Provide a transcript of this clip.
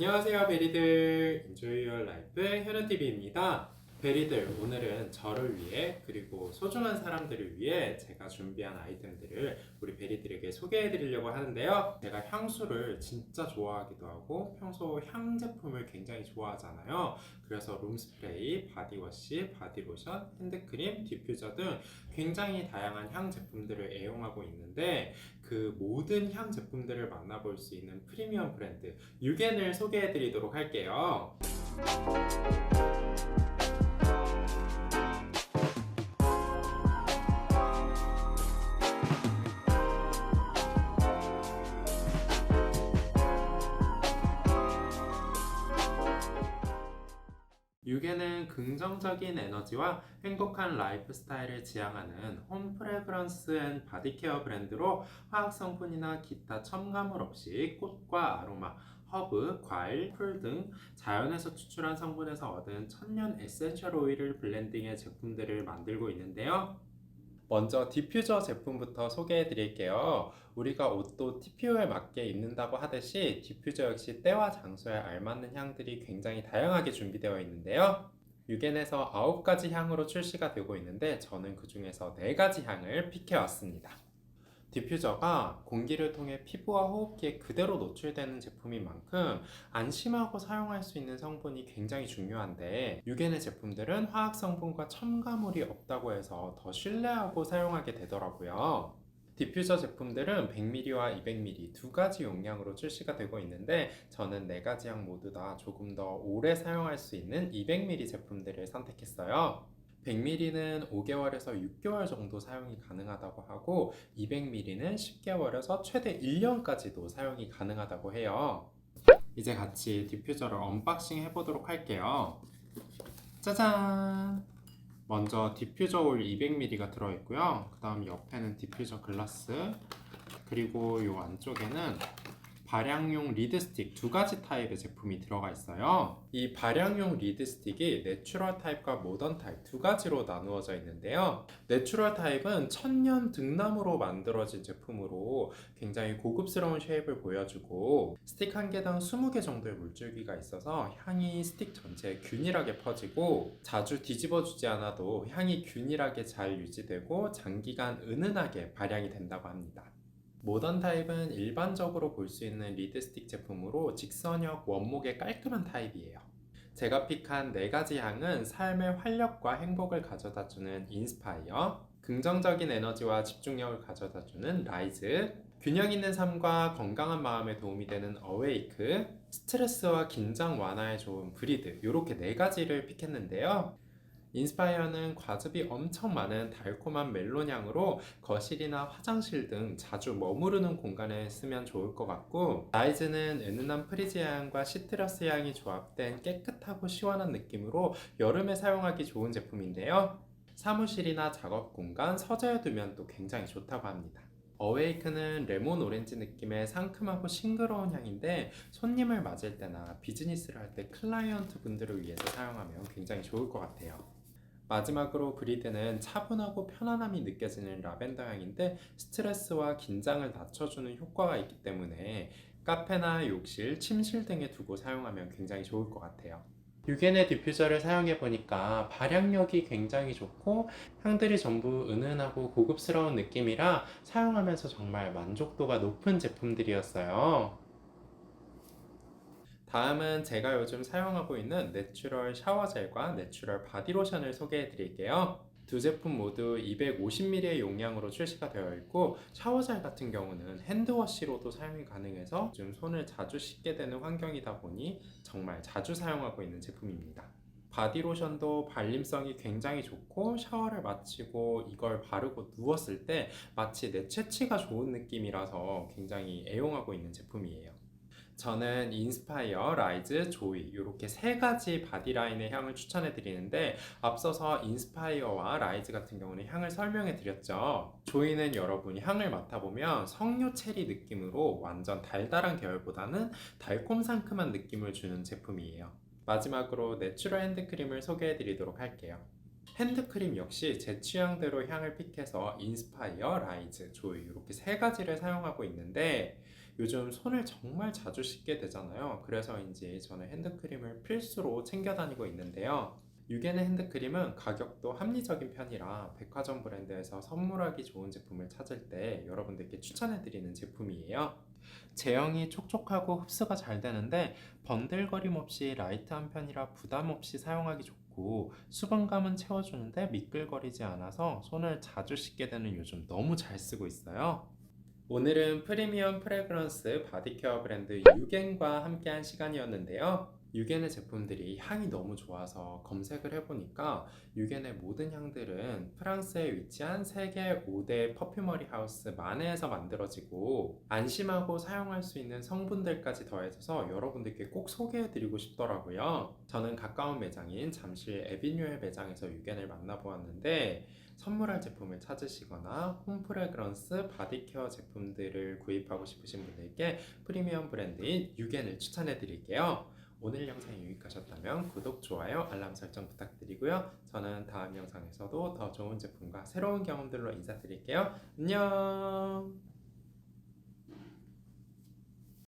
안녕하세요 베리들. Enjoy Your Life 현우TV입니다. 베리들 오늘은 저를 위해 그리고 소중한 사람들을 위해 제가 준비한 아이템들을 우리 베리들에게 소개해 드리려고 하는데요. 제가 향수를 진짜 좋아하기도 하고 평소 향 제품을 굉장히 좋아하잖아요. 그래서 룸스프레이, 바디워시, 바디로션, 핸드크림, 디퓨저 등 굉장히 다양한 향 제품들을 애용하고 있는데 그 모든 향 제품들을 만나볼 수 있는 프리미엄 브랜드 유겐을 소개해 드리도록 할게요. 유게는 긍정적인 에너지와 행복한 라이프 스타일을 지향하는 홈 프레그런스 앤 바디케어 브랜드로 화학 성분이나 기타 첨가물 없이 꽃과 아로마, 허브, 과일, 풀 등 자연에서 추출한 성분에서 얻은 천년 에센셜 오일을 블렌딩해 제품들을 만들고 있는데요. 먼저 디퓨저 제품부터 소개해 드릴게요. 우리가 옷도 TPO에 맞게 입는다고 하듯이 디퓨저 역시 때와 장소에 알맞는 향들이 굉장히 다양하게 준비되어 있는데요. 유겐에서 9가지 향으로 출시가 되고 있는데 저는 그 중에서 4가지 향을 픽해 왔습니다. 디퓨저가 공기를 통해 피부와 호흡기에 그대로 노출되는 제품인 만큼 안심하고 사용할 수 있는 성분이 굉장히 중요한데 유겐의 제품들은 화학 성분과 첨가물이 없다고 해서 더 신뢰하고 사용하게 되더라고요. 디퓨저 제품들은 100ml와 200ml 두 가지 용량으로 출시가 되고 있는데 저는 네 가지 향 모두 다 조금 더 오래 사용할 수 있는 200ml 제품들을 선택했어요. 100ml는 5개월에서 6개월 정도 사용이 가능하다고 하고 200ml는 10개월에서 최대 1년까지도 사용이 가능하다고 해요. 이제 같이 디퓨저를 언박싱 해보도록 할게요. 짜잔! 먼저 디퓨저 올 200ml가 들어있고요. 그 다음 옆에는 디퓨저 글라스 그리고 이 안쪽에는 발향용 리드 스틱 두 가지 타입의 제품이 들어가 있어요. 이 발향용 리드 스틱이 내추럴 타입과 모던 타입 두 가지로 나누어져 있는데요. 내추럴 타입은 천년 등나무로 만들어진 제품으로 굉장히 고급스러운 쉐입을 보여주고 스틱 한 개당 20개 정도의 물줄기가 있어서 향이 스틱 전체에 균일하게 퍼지고 자주 뒤집어 주지 않아도 향이 균일하게 잘 유지되고 장기간 은은하게 발향이 된다고 합니다. 모던 타입은 일반적으로 볼 수 있는 리드 스틱 제품으로 직선형 원목의 깔끔한 타입이에요. 제가 픽한 네 가지 향은 삶의 활력과 행복을 가져다주는 인스파이어, 긍정적인 에너지와 집중력을 가져다주는 라이즈, 균형 있는 삶과 건강한 마음에 도움이 되는 어웨이크, 스트레스와 긴장 완화에 좋은 브리드 이렇게 네 가지를 픽했는데요. 인스파이어는 과즙이 엄청 많은 달콤한 멜론 향으로 거실이나 화장실 등 자주 머무르는 공간에 쓰면 좋을 것 같고 라이즈는 은은한 프리즈 향과 시트러스 향이 조합된 깨끗하고 시원한 느낌으로 여름에 사용하기 좋은 제품인데요. 사무실이나 작업 공간, 서재에 두면 또 굉장히 좋다고 합니다. 어웨이크는 레몬 오렌지 느낌의 상큼하고 싱그러운 향인데 손님을 맞을 때나 비즈니스를 할 때 클라이언트 분들을 위해서 사용하면 굉장히 좋을 것 같아요. 마지막으로 브리드는 차분하고 편안함이 느껴지는 라벤더 향인데 스트레스와 긴장을 낮춰주는 효과가 있기 때문에 카페나 욕실, 침실 등에 두고 사용하면 굉장히 좋을 것 같아요. 유겐의 디퓨저를 사용해 보니까 발향력이 굉장히 좋고 향들이 전부 은은하고 고급스러운 느낌이라 사용하면서 정말 만족도가 높은 제품들이었어요. 다음은 제가 요즘 사용하고 있는 내추럴 샤워 젤과 내추럴 바디로션을 소개해 드릴게요. 두 제품 모두 250ml의 용량으로 출시가 되어 있고 샤워젤 같은 경우는 핸드워시로도 사용이 가능해서 요즘 손을 자주 씻게 되는 환경이다 보니 정말 자주 사용하고 있는 제품입니다. 바디로션도 발림성이 굉장히 좋고 샤워를 마치고 이걸 바르고 누웠을 때 마치 내 채취가 좋은 느낌이라서 굉장히 애용하고 있는 제품이에요. 저는 인스파이어, 라이즈, 조이 이렇게 세 가지 바디라인의 향을 추천해 드리는데 앞서서 인스파이어와 라이즈 같은 경우는 향을 설명해 드렸죠. 조이는 여러분이 향을 맡아보면 석류 체리 느낌으로 완전 달달한 계열보다는 달콤 상큼한 느낌을 주는 제품이에요. 마지막으로 내추럴 핸드크림을 소개해 드리도록 할게요. 핸드크림 역시 제 취향대로 향을 픽해서 인스파이어, 라이즈, 조이 이렇게 세 가지를 사용하고 있는데 요즘 손을 정말 자주 씻게 되잖아요. 그래서인지 저는 핸드크림을 필수로 챙겨 다니고 있는데요. 유게네 핸드크림은 가격도 합리적인 편이라 백화점 브랜드에서 선물하기 좋은 제품을 찾을 때 여러분들께 추천해드리는 제품이에요. 제형이 촉촉하고 흡수가 잘 되는데 번들거림 없이 라이트한 편이라 부담 없이 사용하기 좋고 수분감은 채워주는데 미끌거리지 않아서 손을 자주 씻게 되는 요즘 너무 잘 쓰고 있어요. 오늘은 프리미엄 프레그런스 바디케어 브랜드 유겐과 함께한 시간이었는데요. 유겐의 제품들이 향이 너무 좋아서 검색을 해보니까 유겐의 모든 향들은 프랑스에 위치한 세계 5대 퍼퓸머리 하우스 마네에서 만들어지고 안심하고 사용할 수 있는 성분들까지 더해져서 여러분들께 꼭 소개해드리고 싶더라고요. 저는 가까운 매장인 잠실 에비뉴엘 매장에서 유겐을 만나보았는데 선물할 제품을 찾으시거나 홈프레그런스 바디케어 제품들을 구입하고 싶으신 분들께 프리미엄 브랜드인 유겐을 추천해 드릴게요. 오늘 영상이 유익하셨다면 구독, 좋아요, 알람 설정 부탁드리고요. 저는 다음 영상에서도 더 좋은 제품과 새로운 경험들로 인사드릴게요. 안녕!